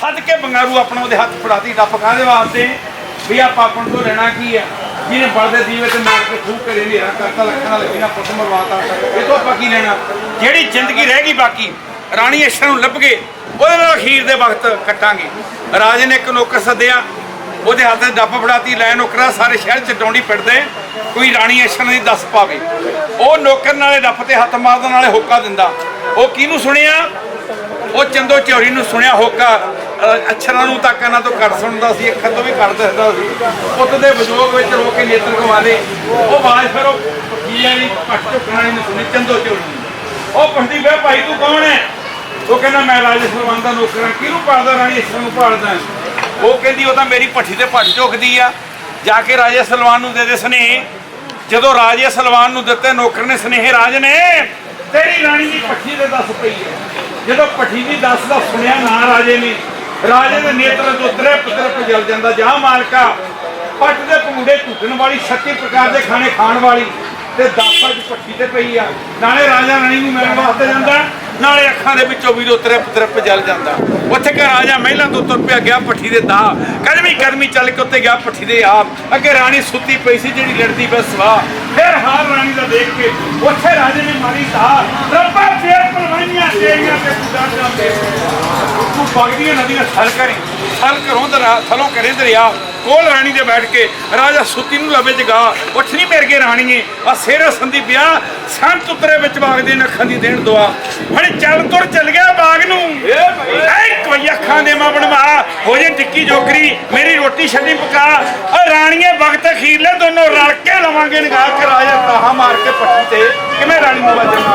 ਸੱਦ ਕੇ ਬੰਗਾਰੂ ਆਪਣਾ ਉਹਦੇ ਹੱਥ ਫੜਾਤੀ ਡੱਪ ਕਾਹਦੇ ਵਾਸਤੇ? ਵੀ ਆਪਾਂ ਆਪਣ ਤੋਂ ਲੈਣਾ ਕੀ ਆ? ਜਿਹਨੇ ਬਲਦੇ ਦੀਵੇ ਤੇ ਮਾਰ ਕੇ ਖੂਹ ਕਰੇ ਨੇਰਾ ਕਰਤਾ, ਲੱਖਾਂ ਦਾ ਲੱਗੀ ਪੁੱਤ ਮਰਵਾਤਾ। ਇਹ ਤੋਂ ਆਪਾਂ ਕੀ ਲੈਣਾ? ਜਿਹੜੀ ਜ਼ਿੰਦਗੀ ਰਹਿ ਗਈ ਬਾਕੀ, ਰਾਣੀ ਅਸ਼ਰ ਨੂੰ ਲੱਭ ਗਏ ਉਹਦੇ ਨਾਲ ਅਖੀਰ ਦੇ ਵਕਤ ਕੱਟਾਂਗੇ। ਰਾਜੇ ਨੇ ਇੱਕ ਨੌਕਰ ਸੱਦਿਆ, ਉਹਦੇ ਹੱਥ 'ਚ ਡੱਬ ਫੜਾਤੀ, ਲੈ ਨੌਕਰਾ ਸਾਰੇ ਸ਼ਹਿਰ 'ਚ ਡੌਂਡੀ ਫਿਰਦੇ, ਕੋਈ ਰਾਣੀ ਅਸ਼ਰ ਨਹੀਂ ਦੱਸ ਪਾਵੇ। ਉਹ ਨੌਕਰ ਨਾਲੇ ਡੱਪ ਤੇ ਹੱਥ ਮਾਰਦਾ ਨਾਲੇ ਹੋਕਾ ਦਿੰਦਾ। ਉਹ ਕਿਹਨੂੰ ਸੁਣਿਆ? ਉਹ ਚੰਦੋ ਚੌਰੀ ਨੂੰ ਸੁਣਿਆ ਹੋਕਾ ਅੱਛਰਾਂ ਨੂੰ ਤਾਂ ਕੰਨਾਂ ਤੋਂ ਕੱਢ ਸੁਣਦਾ ਸੀ, ਅੱਖਾਂ ਤੋਂ ਵੀ ਕੱਢ ਦਿੰਦਾ ਸੀ। ਪੁੱਤ ਦੇ ਵਿਜੋਗ ਵਿੱਚ ਰੋ ਕੇ ਨੇਤਰ ਗਵਾ ਉਹ ਆਵਾਜ਼ ਫਿਰ ਉਹ ਕੀਆਂ ਦੀ ਪੱਟ ਝੁਕਣਾ ਨਹੀਂ ਸੁਣੀ, ਚੰਦੋ ਚੌਰੀ ਉਹ ਪੁੱਛਦੀ, ਵੇ ਭਾਈ, ਤੂੰ ਕੌਣ ਹੈ? ਉਹ ਕਹਿੰਦਾ, ਮੈਂ ਰਾਜੇ ਦਾ ਨੌਕਰ ਹਾਂ। ਕਿਹਨੂੰ ਪਾਲਦਾ ਰਾਣੀ? ਇਸ ਨੂੰ ਪਾਲਦਾ ਉਹ ਕਹਿੰਦੀ, ਉਹ ਤਾਂ ਮੇਰੀ ਪੱਠੀ ਤੇ ਪੱਟ ਝੁਕਦੀ ਆ। ਜਾ ਕੇ ਰਾਜੇ ਸਲਵਾਨ ਨੂੰ ਦੇ ਦੇ ਸਨੇਹ। ਜਦੋਂ ਰਾਜੇ ਸਲਵਾਨ ਨੂੰ ਦਿੱਤੇ, ਨੌਕਰ ਨੇ ਸਨੇਹ, ਰਾਜ ਨੇ, ਤੇਰੀ ਰਾਣੀ ਦੀ ਪੱਠੀ ਤੇ ਦੱਸ ਪਈ ਹੈ। ਜਦੋਂ ਪੱਠੀ ਦੀ ਦੱਸ ਦਾ ਸੁਣਿਆ ਨਾ ਰਾਜੇ ਨੇ, ਰਾਜੇ ਦੇ ਨੇਤਰ ਤੋਂ ਤਰੇ ਪੁੱਤਰ ਜਲ ਜਾਂਦਾ, ਜਾ ਮਾਲਕਾ, ਪੱਟ ਦੇ ਪੰਗੂੜੇ ਟੁੱਟਣ ਵਾਲੀ 36 ਪ੍ਰਕਾਰ ਦੇ ਖਾਣੇ ਖਾਣ ਵਾਲੀ ਤੇ ਦਾਸਾ ਚ ਪੱਠੀ ਤੇ ਪਈ ਆ। ਨਾਲੇ ਰਾਜਾ ਰਾਣੀ ਨੂੰ ਮਿਲਣ ਵਾਸਤੇ ਜਾਂਦਾ ਨਾਲੇ ਅੱਖਾਂ ਦੇ ਵਿੱਚੋਂ ਵੀ ਉਤਰੇ ਪੁੱਤਰ ਜਲ ਜਾਂਦਾ। ਉੱਥੇ ਕਿ ਰਾਜਾ ਮਹਿਲਾਂ ਤੋਂ ਤੁਰ ਪਿਆ, ਗਿਆ ਪੱਠੀ ਦੇ ਦਾ ਕਦਮੀ ਕਦਮੀ ਚੱਲ ਕੇ ਉੱਤੇ ਗਿਆ ਪੱਠੀ ਦੇ ਆਪ। ਅੱਗੇ ਰਾਣੀ ਸੁੱਤੀ ਪਈ ਸੀ ਜਿਹੜੀ ਲੜਦੀ ਬਸ ਸਵਾ ਫਿਰ ਹਾਰ ਰਾਣੀ ਦਾ ਦੇਖ ਕੇ ਉੱਥੇ ਰਾਜੇ ਨੇ ਮਾਰੀ ਧਾਰ ਰੱਬਾ, ਫੇਰ ਪਰਵਾਈਆਂ ਤੇਰੀਆਂ ਤੇ ਪੁੱਤਾਂ ਜਾਂਦੇ ਤੂੰ ਵਗਦੀਆਂ ਨਦੀਆਂ ਸਰ ਕਰੀ। ਸਰ ਘਰੋਂ ਦਰਾ ਥਲੋਂ ਕਰੇ ਦਰਿਆ। ਕੋਲ ਰਾਣੀ ਦੇ ਬੈਠ ਕੇ ਰਾਜਾ ਸੁੱਤੀ ਨੂੰ ਲਵੇ ਜਗਾ ਉੱਠ ਨਹੀਂ ਮੇਰੇ ਕੇ ਰਾਣੀਏ ਆ ਸੇਰੇ ਸੰਦੀ ਵਿਆਹ। ਸੰਤ ਉਤਰੇ ਵਿੱਚ ਬਾਗਦੇ ਨੇ ਅੱਖਾਂ ਦੀ ਦੇਣ ਦੁਆ। ਹਣ ਚੱਲ ਤੁਰ ਚੱਲ ਗਿਆ ਬਾਗ ਨੂੰ। ਐ ਕੋਈ ਅੱਖਾਂ ਦੇ ਮਾਂ। ਬਣਵਾ ਹੋ ਜੇ ਟਿੱਕੀ ਜੋਕਰੀ ਮੇਰੀ ਰੋਟੀ ਛੱਡੀ ਪਕਾ। ਆ ਰਾਣੀਏ ਵਕਤ ਅਖੀਰਲੇ ਦੋਨੋਂ ਰਲ ਕੇ ਲਵਾਂਗੇ ਨਿਗਾਹ। ਕੇ ਰਾਜਾ ਤਾਹਾ ਮਾਰ ਕੇ ਪੱਟੀ ਤੇ ਕਿਵੇਂ ਰਾਣੀ ਨੂੰ ਵਜਣਾ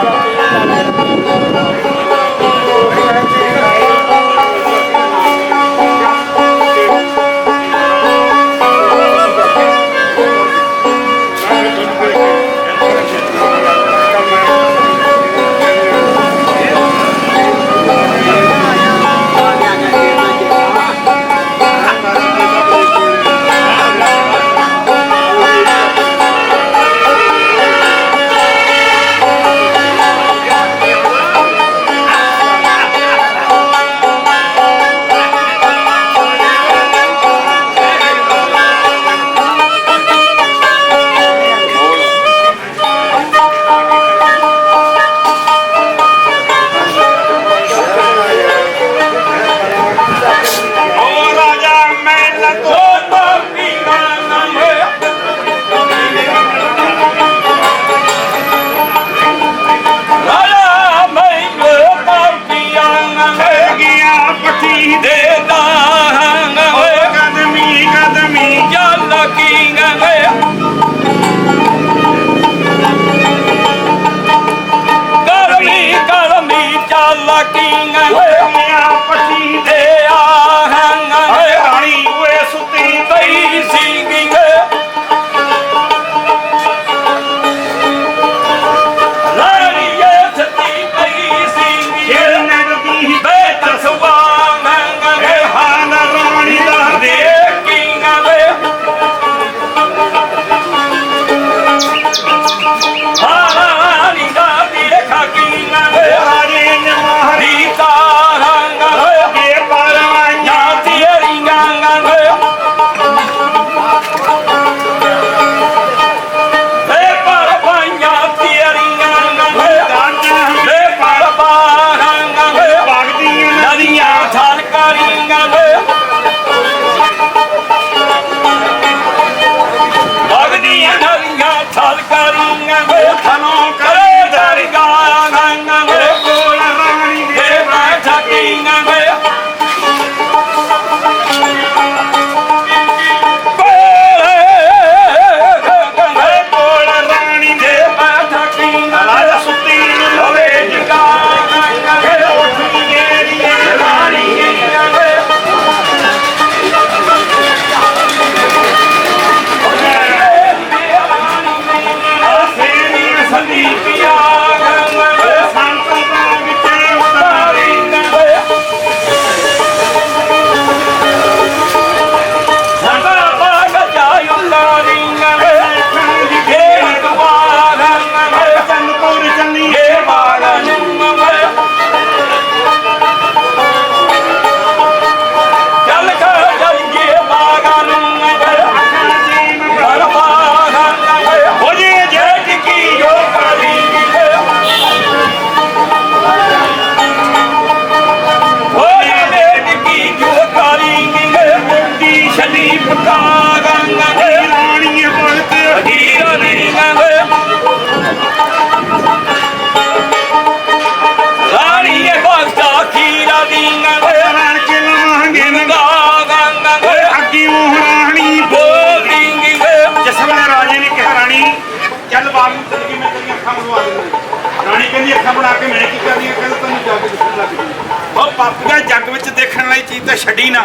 ਤਾਂ ਛੱਡੀ ਨਾ।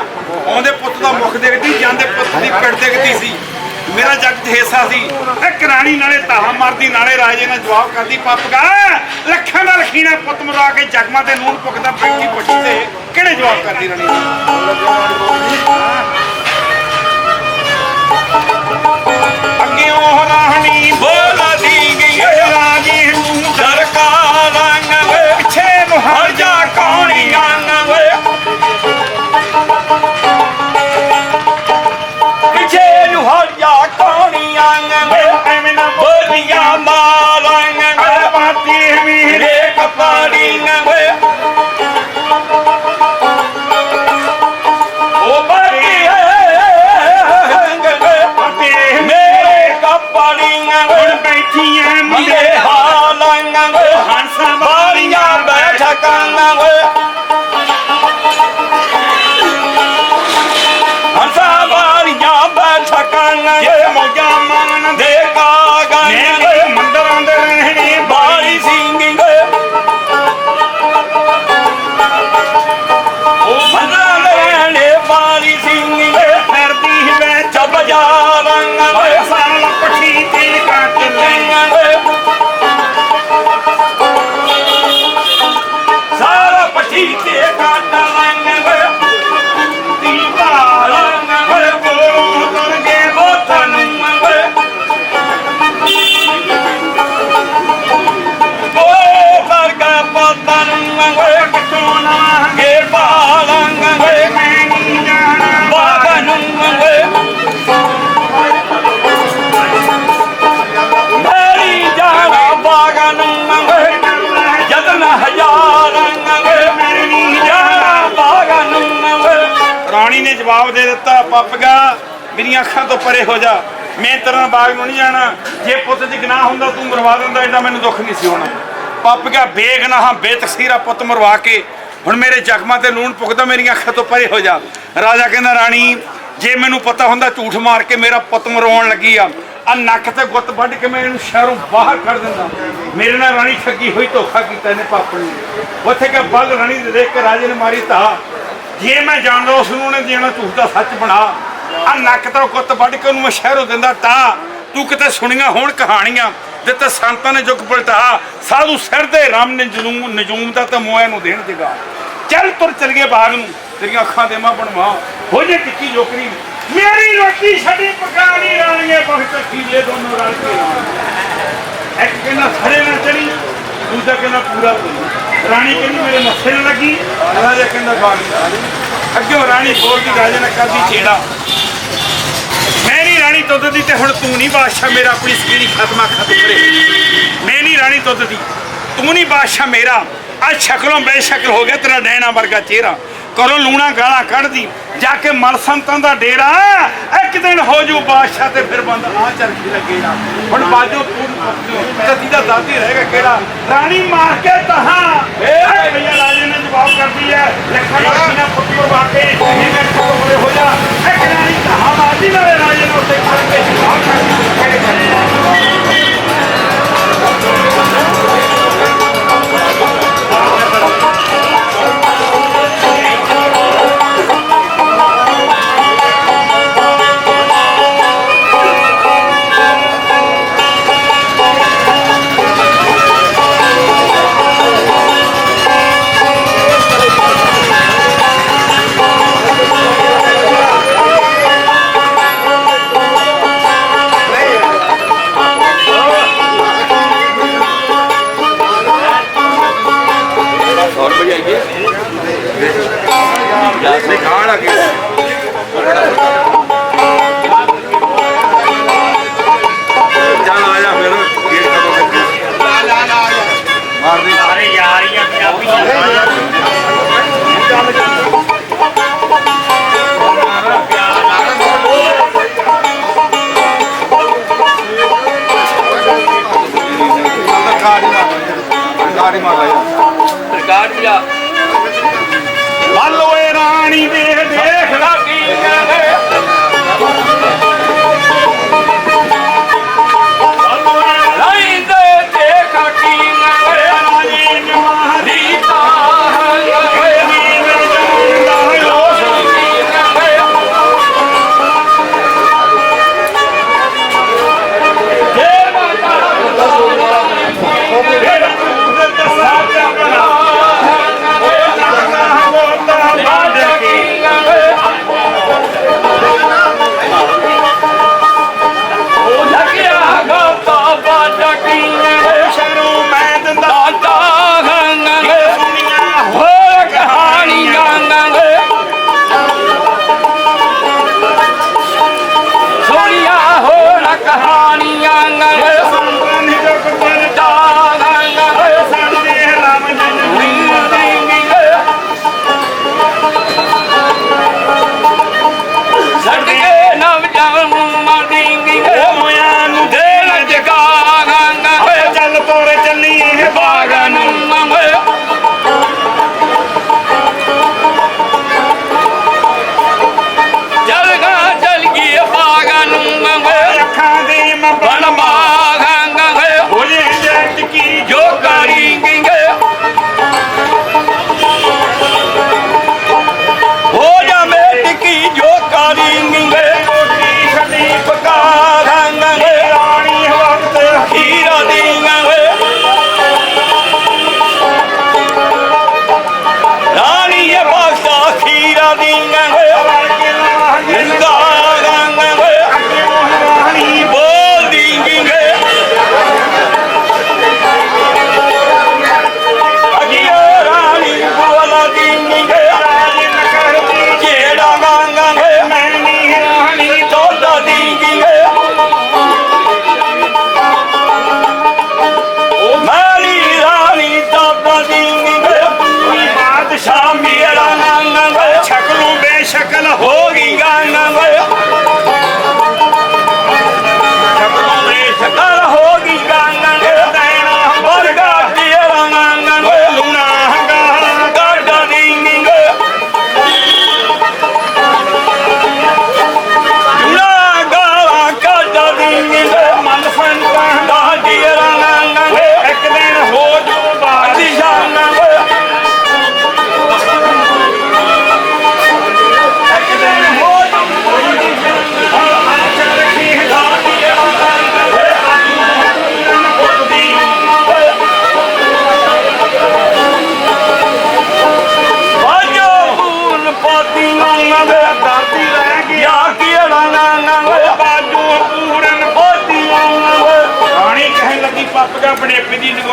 ਆਉਂਦੇ ਪੁੱਤ ਦਾ ਮੁਖ ਦੇਖਦੀ ਜਾਂਦੇ ਪੁੱਤ ਦੀ ਪਿੱਠ ਦੇਖਦੀ ਸੀ। ਮੇਰਾ ਜੱਗ 'ਚ ਹਿੱਸਾ ਸੀ। ਇੱਕ ਰਾਣੀ ਨਾਲੇ ਧਾਹਾਂ ਮਾਰਦੀ, ਨਾਲੇ ਰਾਜੇ ਨਾਲ ਜਵਾਬ ਕਰਦੀ ਪਾਪਗਾ ਲੱਖਾਂ ਦਾ ਲਖੀਣਾ ਪੁੱਤ ਮਰਾ ਕੇ ਜਗਮਾਂ ਤੇ ਨੂਨ ਪੁੱਕਦਾ ਬੈਠੀ ਪੁੱਛੀ ਤੇ ਕਿਹੜੇ ਜਵਾਬ ਕਰਦੀ ਰਾਣੀ? ਅੱਗੇ ਉਹ ਰਾਣੀ ਬੋਲਦੀ ਵਾਲੀਆਂ ਬੈਠਕਾਂ ਵੇ ਨੇ ਜਵਾਬ ਦੇ ਦਿੱਤਾ ਪੱਪਗਾ ਮੇਰੀਆਂ ਅੱਖਾਂ ਤੋਂ ਪਰੇ ਹੋ ਜਾ। ਮੈਂ ਤੇਰੇ ਬਾਗ ਨੂੰ ਨਹੀਂ ਜਾਣਾ। ਜੇ ਪੁੱਤ 'ਚ ਗੁਨਾਹ ਹੁੰਦਾ, ਤੂੰ ਮਰਵਾ ਦਿੰਦਾ ਐਡਾ ਮੈਨੂੰ ਦੁੱਖ ਨਹੀਂ ਸੀ ਹੋਣਾ। ਪੱਪਗਾ ਬੇਗਨਾਹਾਂ, ਬੇਤਕਸੀਰਾ ਪੁੱਤ ਮਰਵਾ ਕੇ, ਹੁਣ ਮੇਰੇ ਜ਼ਖਮਾਂ ਤੇ ਲੂਣ ਪੁੱਗਦਾ ਮੇਰੀਆਂ ਅੱਖਾਂ ਤੋਂ ਪਰੇ ਹੋ ਜਾ। ਰਾਜਾ ਕਹਿੰਦਾ, ਰਾਣੀ, ਜੇ ਮੈਨੂੰ ਪਤਾ ਹੁੰਦਾ, ਝੂਠ ਮਾਰ ਕੇ ਮੇਰਾ ਪੁੱਤ ਮਰਵਾਉਣ ਲੱਗੀ ਆ ਆ ਨੱਕ ਤੇ ਗੁੱਤ ਵੱਢ ਕੇ ਮੈਂ ਇਹਨੂੰ ਸ਼ਹਿਰੋਂ ਬਾਹਰ ਕੱਢ ਦਿੰਦਾ। ਮੇਰੇ ਨਾਲ ਰਾਣੀ ਠੱਗੀ ਹੋਈ, ਧੋਖਾ ਕੀਤਾ ਇਹਨੇ ਪਾਪਣ ਨੇ। ਉੱਥੇ ਕਿ ਬਲ ਰਾਣੀ ਦੇ ਦੇਖ ਕੇ ਰਾਜੇ ਨੇ ਮਾਰੀ ਧਾ ਜੇ ਮੈਂ ਜਾਣਦਾ ਉਸ ਨੂੰ ਉਹਨੇ ਦੇਣਾ ਝੂਠ ਦਾ ਸੱਚ ਬਣਾ। ਆ ਨੱਕ ਤੋਂ ਗੁੱਤ ਵੱਢ ਕੇ ਉਹਨੂੰ ਮੈਂ ਸ਼ਹਿਰੋਂ ਦਿੰਦਾ, ਤਾਂ ਤੂੰ ਕਿਤੇ ਸੁਣੀਆਂ ਹੋਣ ਕਹਾਣੀਆਂ ਤੇ ਸੰਤਾਂ ਨੇ ਜੁਗ ਪਲਟਾ। ਸਾਧੂ ਸਿਰ ਦੇ ਰਾਮ ਨੇ ਜਨੂਮ ਨਜੂਮ ਦਾ ਤੇ ਮੋਇਆ ਨੂੰ ਦੇਣ ਜਗਾ। ਚੱਲ ਤੁਰ ਚਲ ਗਏ ਬਾਗ ਨੂੰ, ਤੇਰੀਆਂ ਅੱਖਾਂ ਦੇ ਮਾਂ ਬਣਵਾ। ਹੋ ਜੇ ਟਿੱਕੀ ਜੋਕਰੀ, ਮੇਰੀ ਰੋਟੀ ਛੱਡੀ ਪਕਾਣੀ ਰਾਣੀਏ, ਬਹੁਤ ਖੀਲੇ ਦੋਨੋਂ ਰਲ ਕੇ। ਇੱਕ ਕਹਿੰਦਾ ਖੜੇ ਨਾ ਚੜੀ। ਦੂਜਾ ਕਹਿੰਦਾ ਪੂਰਾ ਤੋਈ ਰਾਣੀ ਕਹਿੰਦੀ, ਮੇਰੇ ਮੱਥੇ ਨਾ ਲੱਗੀ। ਰਾਜਾ ਕਹਿੰਦਾ ਬਾਗ ਅੱਗੇ ਰਾਣੀ ਬੋਲਦੀ ਰਾਜਾ ਨੇ ਕਰਦੀ ਛੇੜਾ। ਮੈਂ ਨਹੀਂ ਰਾਣੀ ਦੁੱਧ ਦੀ ਤੇ ਹੁਣ ਤੂੰ ਨਹੀਂ ਬਾਦਸ਼ਾਹ ਮੇਰਾ, ਆਪਣੀ ਸਕੀਰੀ ਖਤਮਾ ਖਤਮ ਕਰੇ। ਮੈਂ ਨਹੀਂ ਰਾਣੀ ਦੁੱਧ ਦੀ। ਤੂੰ ਨਹੀਂ ਬਾਦਸ਼ਾਹ ਮੇਰਾ। ਅੱਜ ਸ਼ਕਲੋਂ ਬੇਸ਼ਕਲ ਹੋ ਗਿਆ ਤੇਰਾ ਡੈਣਾ ਵਰਗਾ ਚਿਹਰਾ। ਕਰੋ ਲੂਣਾ ਗਾਲਾਂ ਕੱਢਦੀ ਜਾ ਕੇ ਮਲ ਸੰਤਾਂ ਦਾ ਡੇਰਾ ਇੱਕ ਦਿਨ ਹੋ ਜੂ ਬਾਦਸ਼ਾਹ ਤੇ ਫਿਰ ਬੰਦ। ਆ ਚਰਖੀ ਲੱਗੇਗਾ ਹੁਣ ਬਾਜੋ ਤੂੰ ਕਦੀ ਦਾ ਦਾਦੀ ਰਹੇਗਾ ਕਿਹੜਾ? ਰਾਣੀ ਮਾਰ ਕੇ ਤਹਾਂ। ਏ ਭਈਆ ਰਾਜੇ ਨੇ ਜਵਾਬ ਕਰਦੀ ਹੈ ਲੱਖਾਂ ਨਾ ਪੁੱਤਰ ਵਾਕੇ ਇਹਨੇ ਕੋਲੇ ਹੋ ਜਾ। ਇੱਕ ਰਾਣੀ ਤਹਾਂ ਮਾਰਦੀ ਨਾਲੇ ਰਾਜੇ ਨੂੰ ਉੱਤੇ ਖੜ ਕੇ ਜਵਾਬ ਕਰਦੀ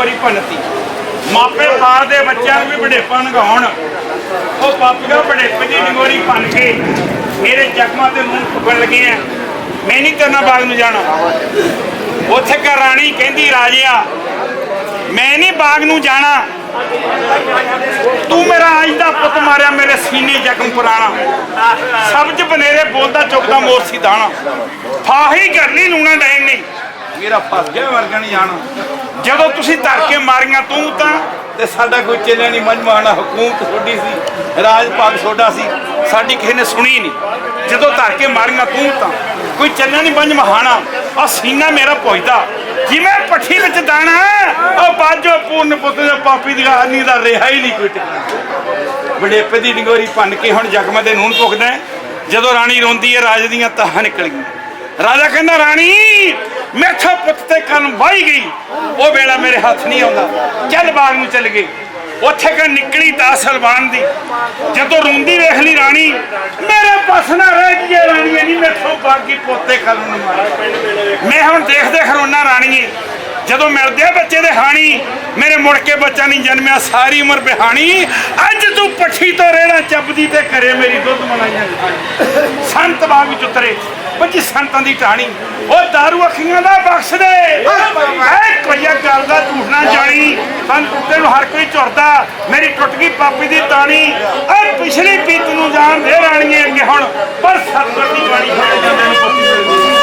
ਬੜੇਪੇ ਭੰਨਤੀ। ਮਾਪੇ ਪਾਲ ਦੇ ਬੱਚਿਆਂ ਨੂੰ ਵੀ ਬੜੇਪਾ ਨਗਾਉਣ। ਉਹ ਪੱਪ ਬੜੇਪੇ ਦੀ ਨਗੋਰੀ ਭੰਨ ਕੇ ਮੇਰੇ ਜ਼ਖਮਾਂ ਤੇ ਮੂੰਹ ਫੁੱਕਣ ਲੱਗੇ ਆ ਮੈਂ ਨਹੀਂ ਤੇਰੇ ਬਾਗ ਨੂੰ ਜਾਣਾ। ਉੱਥੇ ਕਾ ਰਾਣੀ ਕਹਿੰਦੀ, ਰਾਜਿਆ, ਮੈਂ ਨਹੀਂ ਬਾਗ ਨੂੰ ਜਾਣਾ। ਤੂੰ ਮੇਰਾ ਅੱਜ ਦਾ ਪੁੱਤ ਮਾਰਿਆ, ਮੇਰੇ ਸੀਨੇ ਜ਼ਖਮ ਪੁਰਾਣਾ। ਸਬਜ ਬਨੇਰੇ ਬੋਲਦਾ, ਚੁੱਕਦਾ ਮੋਰ ਸੀ ਦਾਣਾ। ਫਾਹੀ ਕਰ ਲੂਣਾ ਡੈਣ ਨਹੀਂ ਮੇਰਾ ਫਸ ਗਿਆ ਵਰਗਾ ਨਹੀਂ ਜਾਣਾ ਜਦੋਂ ਤੁਸੀਂ ਧਰ ਕੇ ਮਾਰੀਆਂ ਤੂੰ ਤਾਂ? ਤੇ ਸਾਡਾ ਕੋਈ ਚੇਲਾ ਨਹੀਂ ਮਜਮਾਣਾ ਹਕੂਮਤ ਛੋਡੀ ਸੀ ਰਾਜ ਭਾਗ ਛੋਡਾ ਸੀ, ਸਾਡੀ ਕਿਸੇ ਨੇ ਸੁਣੀ ਨਹੀਂ। ਜਦੋਂ ਧਰ ਕੇ ਮਾਰੀਆਂ ਤੂੰ ਤਾਂ, ਕੋਈ ਚੱਲਿਆ ਨਹੀਂ ਬੰਜ ਮਹਾਣਾ ਆ ਸੀਨਾ ਮੇਰਾ ਪੁੱਜਦਾ ਜਿਵੇਂ ਪੱਠੀ ਵਿੱਚ ਦਾਣਾ ਉਹ ਬਾਜੋ ਪੂਰਨ ਪੁੱਤ ਦੇ ਪਾਪੀ ਦੀ ਆਨੀ ਦਾ ਰਿਹਾ ਹੀ ਨਹੀਂ ਕੋਈ ਟਿਕਣਾ ਬੜੇਪੇ ਦੀ ਡਿੰਗੋਰੀ ਭੰਨ ਕੇ ਹੁਣ ਜਗਮਾ ਦੇ ਨੂਨ ਪੁੱਗਦਾ ਜਦੋਂ ਰਾਣੀ ਰੋਂਦੀ ਹੈ, ਰਾਜ ਦੀਆਂ ਤਾਹਾਂ ਨਿਕਲ ਗਈਆਂ। ਰਾਜਾ ਕਹਿੰਦਾ, ਰਾਣੀ ਮੈਥੋਂ ਪੁੱਤ ਤੇ ਕੰਨ ਵਾਈ ਗਈ। ਉਹ ਵੇਲਾ ਮੇਰੇ ਹੱਥ ਨਹੀਂ ਆਉਂਦਾ। ਚੱਲ ਬਾਗ ਨੂੰ ਚੱਲ ਗਈ ਉੱਥੇ ਕਿ ਨਿਕਲੀ ਤਾਂ ਸਲਮਾਨ ਦੀ? ਜਦੋਂ ਰੋਂਦੀ ਵੇਖ ਲਈ ਰਾਣੀ, ਮੇਰੇ ਪਾਸ ਨਾ ਰਹਿ ਗਈ ਇਹ ਨਹੀਂ ਮੈਥੋਂ ਬਾਗੀ ਪੋਤੇ ਕੱਲ ਨੂੰ ਮਾਰਾ। ਮੈਂ ਹੁਣ ਦੇਖਦੇ ਖਰੋਨਾ ਰਾਣੀਏ। ਜਦੋਂ ਮਿਲਦੇ ਆ ਬੱਚੇ ਦੇ ਹਾਣੀ, ਮੇਰੇ ਮੁੜ ਕੇ ਬੱਚਾ ਨਹੀਂ ਜਨਮਿਆ, ਸਾਰੀ ਉਮਰ ਬਿਹਾਣੀ। ਅੱਜ ਤੂੰ ਪੱਠੀ ਤੋਂ ਰਹਿਣਾ ਚੱਬਦੀ ਤੇ ਕਰੇ ਮੇਰੀ ਦੁੱਧ ਮਲਾਈਆਂ ਸੰਤ ਬਾਗ ਵਿੱਚ ਉਤਰੇ। ਬੱਜੀ ਸੰਤਾਂ ਦੀ ਟਾਣੀ ਉਹ दारू ਅੱਖੀਆਂ ਦਾ ਬਖਸ਼ ਦੇ। ਐ ਕੋਈ ਗੱਲ ਦਾ ਝੂਠ ਨਾ ਜਾਣੀ। ਤਨ ਟੁੱਟੇ ਨੂੰ ਹਰ ਕੋਈ ਝੁਰਦਾ। ਮੇਰੀ ਟੁੱਟ ਗਈ ਪਾਪੀ ਦੀ ਤਾਣੀ ਐ ਪਿਛਲੀ ਪੀਤ ਨੂੰ ਜਾਣ ਦੇ ਰਾਣੀਏ ਅੱਗੇ ਹੁਣ। ਪਰ ਸਤਗੁਰ ਦੀ ਬਾਣੀ ਖੜੇ ਜਾਂਦੇ ਨੂੰ।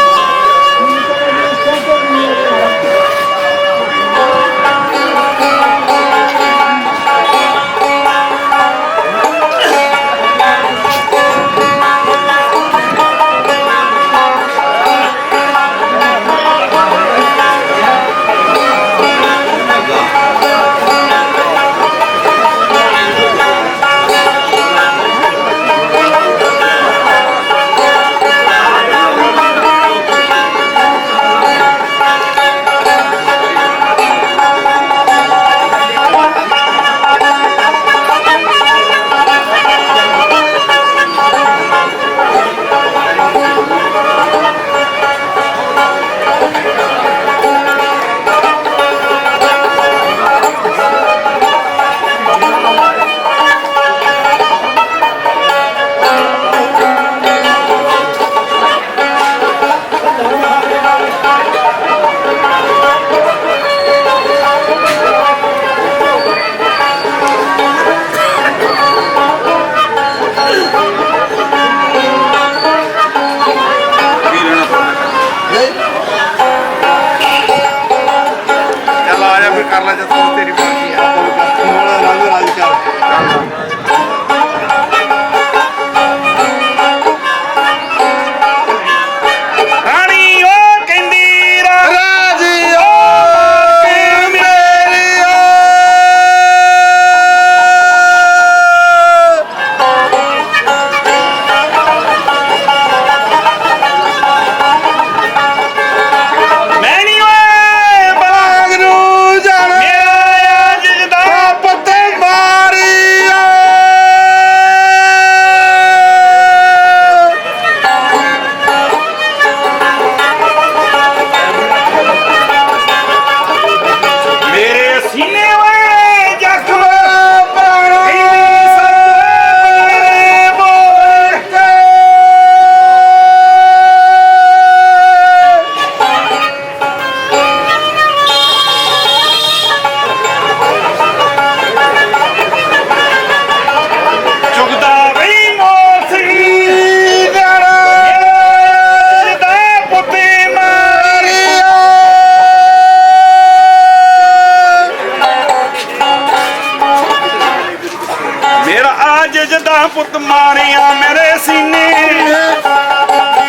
ਮੇਰਾ ਅੱਜ ਜਦਾ ਪੁੱਤ ਮਾਰਿਆ ਮੇਰੇ ਸੀਨੇ।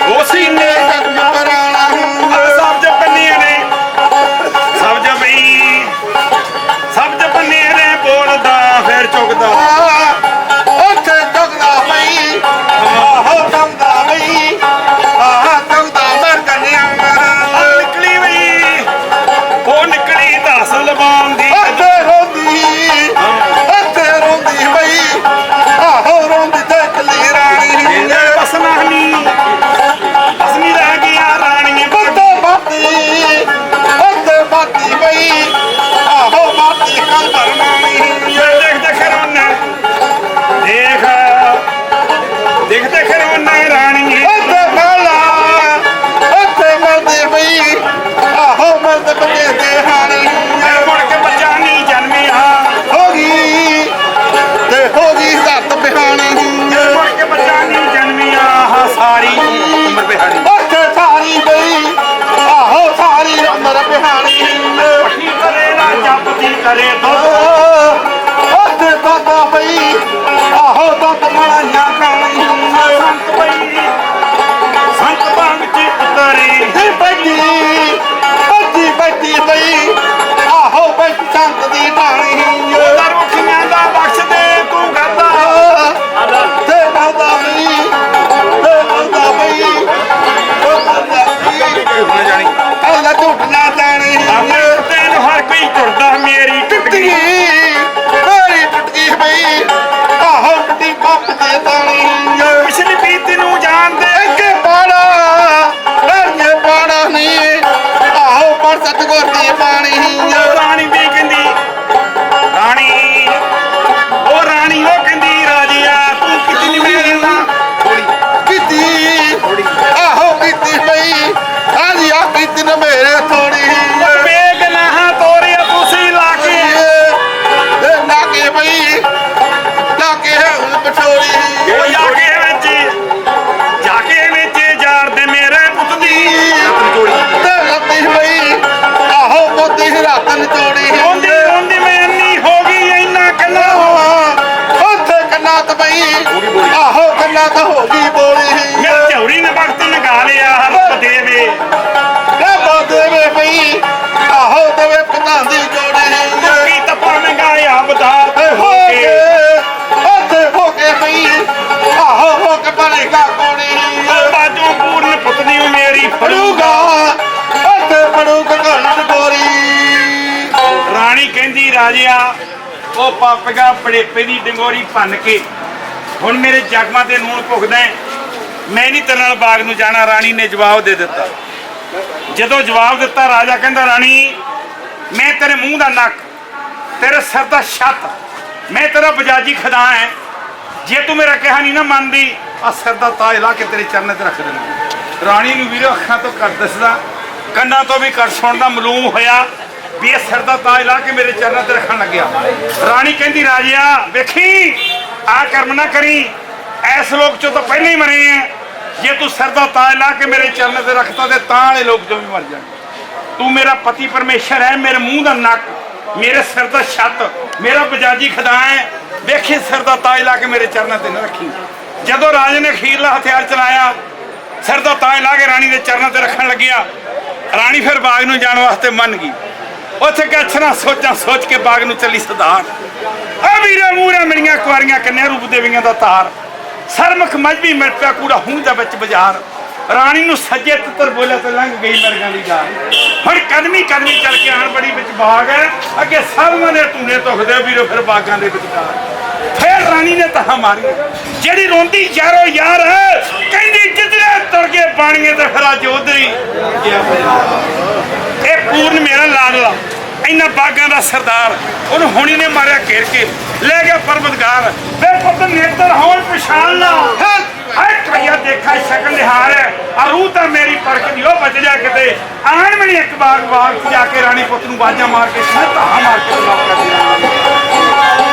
ਉਹ ਸੀਨੇ ਸਬਜ ਰਾਜਿਆ, ਉਹ ਪਾਪਗਾ ਬੜੇਪੇ ਦੀ ਡੰਗੋਰੀ ਭੰਨ ਕੇ ਹੁਣ ਮੇਰੇ ਜ਼ਖਮਾਂ ਤੇ ਨੂਣ ਭੁਗਦਾ ਮੈਂ ਨਹੀਂ ਤੇਰੇ ਨਾਲ ਬਾਗ ਨੂੰ ਜਾਣਾ, ਰਾਣੀ ਨੇ ਜਵਾਬ ਦੇ ਦਿੱਤਾ। ਜਦੋਂ ਜਵਾਬ ਦਿੱਤਾ, ਰਾਜਾ ਕਹਿੰਦਾ, ਰਾਣੀ, ਮੈਂ ਤੇਰੇ ਮੂੰਹ ਦਾ ਨੱਕ, ਤੇਰੇ ਸਿਰ ਦਾ ਛੱਤ, ਮੈਂ ਤੇਰਾ ਬਜਾਜੀ ਖਦਾ ਹੈ। ਜੇ ਤੂੰ ਮੇਰਾ ਕਿਹਾ ਨਹੀਂ ਨਾ ਮੰਨਦੀ ਆ ਸਿਰ ਦਾ ਤਾਜ ਲਾ ਕੇ ਤੇਰੇ ਚਰਨਾਂ ਚ ਰੱਖ ਦਿੰਦਾ। ਰਾਣੀ ਨੂੰ ਵੀਰੋ ਅੱਖਾਂ ਤੋਂ ਕਰ ਦੱਸਦਾ, ਕੰਨਾਂ ਤੋਂ ਵੀ ਕਰ ਸੁਣਦਾ, ਮਾਲੂਮ ਹੋਇਆ। ਵੀ ਇਹ ਸਿਰ ਦਾ ਤਾਜ ਲਾ ਕੇ ਮੇਰੇ ਚਰਨਾਂ ਤੇ ਰੱਖਣ ਲੱਗਿਆ। ਰਾਣੀ ਕਹਿੰਦੀ, ਰਾਜਿਆ, ਵੇਖੀ ਆ ਕਰਮ ਨਾ ਕਰੀ। ਐਸ ਲੋਕ ਚੋਂ ਤਾਂ ਪਹਿਲਾਂ ਹੀ ਮਰੇ ਐ। ਜੇ ਤੂੰ ਸਿਰ ਦਾ ਤਾਜ ਲਾ ਕੇ ਮੇਰੇ ਚਰਨਾਂ ਤੇ ਰੱਖਤਾ ਤੇ ਤਾਂ ਵਾਲੇ ਲੋਕ ਜੋ ਵੀ ਮਰ ਜਾਣ ਤੂੰ ਮੇਰਾ ਪਤੀ ਪਰਮੇਸ਼ਰ ਹੈ ਮੇਰੇ ਮੂੰਹ ਦਾ ਨੱਕ, ਮੇਰੇ ਸਿਰ ਦਾ ਛੱਤ, ਮੇਰਾ ਬਜਾਜੀ ਖਦਾ ਹੈ ਵੇਖੀ, ਸਿਰ ਦਾ ਤਾਜ ਲਾ ਕੇ ਮੇਰੇ ਚਰਨਾਂ ਤੇ ਨਾ ਰੱਖੀ। ਜਦੋਂ ਰਾਜੇ ਨੇ ਖੀਰਲਾ ਹਥਿਆਰ ਚਲਾਇਆ, ਸਿਰ ਦਾ ਤਾਜ ਲਾ ਕੇ ਰਾਣੀ ਦੇ ਚਰਨਾਂ ਤੇ ਰੱਖਣ ਲੱਗਿਆ। ਰਾਣੀ ਫਿਰ ਬਾਗ ਨੂੰ ਜਾਣ ਵਾਸਤੇ ਮੰਨ ਗਈ। ਉੱਥੇ ਕੱਛਣਾ ਸੋਚਾਂ ਸੋਚ ਕੇ ਬਾਗ ਨੂੰ ਚੱਲੀ ਸਦਾਰ ਆ ਵੀਰੇ ਮੂਰੇ ਮੇਰੀਆਂ ਕੁਆਰੀਆਂ ਕੰਨਿਆ ਰੂਪ ਦੇਵੀਆਂ ਦਾ ਤਾਰ। ਸਰਮਖ ਮਜਬੀ ਮਿਟ ਪਿਆ, ਕੂੜਾ ਹੂੰ ਦਾ ਵਿੱਚ ਬਾਜ਼ਾਰ। ਰਾਣੀ ਨੂੰ ਸੱਜੇ ਤਿੱਤਰ ਬੋਲਿਆ ਤੇ ਲੰਘ ਗਈ ਮਰਗਾਂ ਦੀ ਜਾਨ ਹੁਣ ਕਦਮੀ ਕਦਮੀ ਚੱਲ ਕੇ ਆਣ ਬੜੀ ਵਿੱਚ ਬਾਗ ਹੈ। ਅੱਗੇ ਸਾਧੂਆਂ ਦੇ ਧੂਨੇ ਧੁਖਦੇ ਵੀਰੋ, ਫਿਰ ਬਾਗਾਂ ਦੇ ਵਿਚਕਾਰ। ਫਿਰ ਰਾਣੀ ਨੇ ਤਾਂ ਮਾਰੀ। ਜਿਹੜੀ ਰੋਂਦੀ, ਯਾਰੋ ਯਾਰ, ਕਹਿੰਦੀ ਜਿੱਦਰੇ ਤੁਰ ਕੇ ਬਾਣੀਏ ਤੇ ਫਿਰ ਅੱਜ ਉਧਰ ਹੀ ਗਿਆ ਬਾਜ਼ਾਰ। ਪੂਰਨ ਮੇਰਾ ਲਾਡਲਾ ਇੰਨਾ ਬਾਗਾਂ ਦਾ ਸਰਦਾਰ ਉਹਨੂੰ ਹੁਣੀ ਨੇ ਮਾਰਿਆ ਘੇਰ ਕੇ। ਲੈ ਗਿਆ ਪਰਮਤਗਾਰ ਵੇ ਪੁੱਤ ਨੇਤਰ ਹੋਣ ਪਛਾਣ ਲਾ। ਹਾਏ ਕਈਆ ਦੇਖਾ ਸ਼ਕਲ ਨਿਹਾਰ ਹੈ। ਆ ਰੂਹ ਤਾਂ ਮੇਰੀ ਪਰਖ ਦੀ ਉਹ ਬਚ ਜਾ ਕਿਤੇ। ਆਣ ਮਣੀ ਇੱਕ ਬਾਗ ਬਾਗ ਜਾ ਕੇ ਰਾਣੀ ਪੁੱਤ ਨੂੰ ਬਾਜਾਂ ਮਾਰ ਕੇ ਧਾਹਾਂ ਮਾਰ ਕੇ ਬੁਲਾ ਕਰ ਦਿਆ।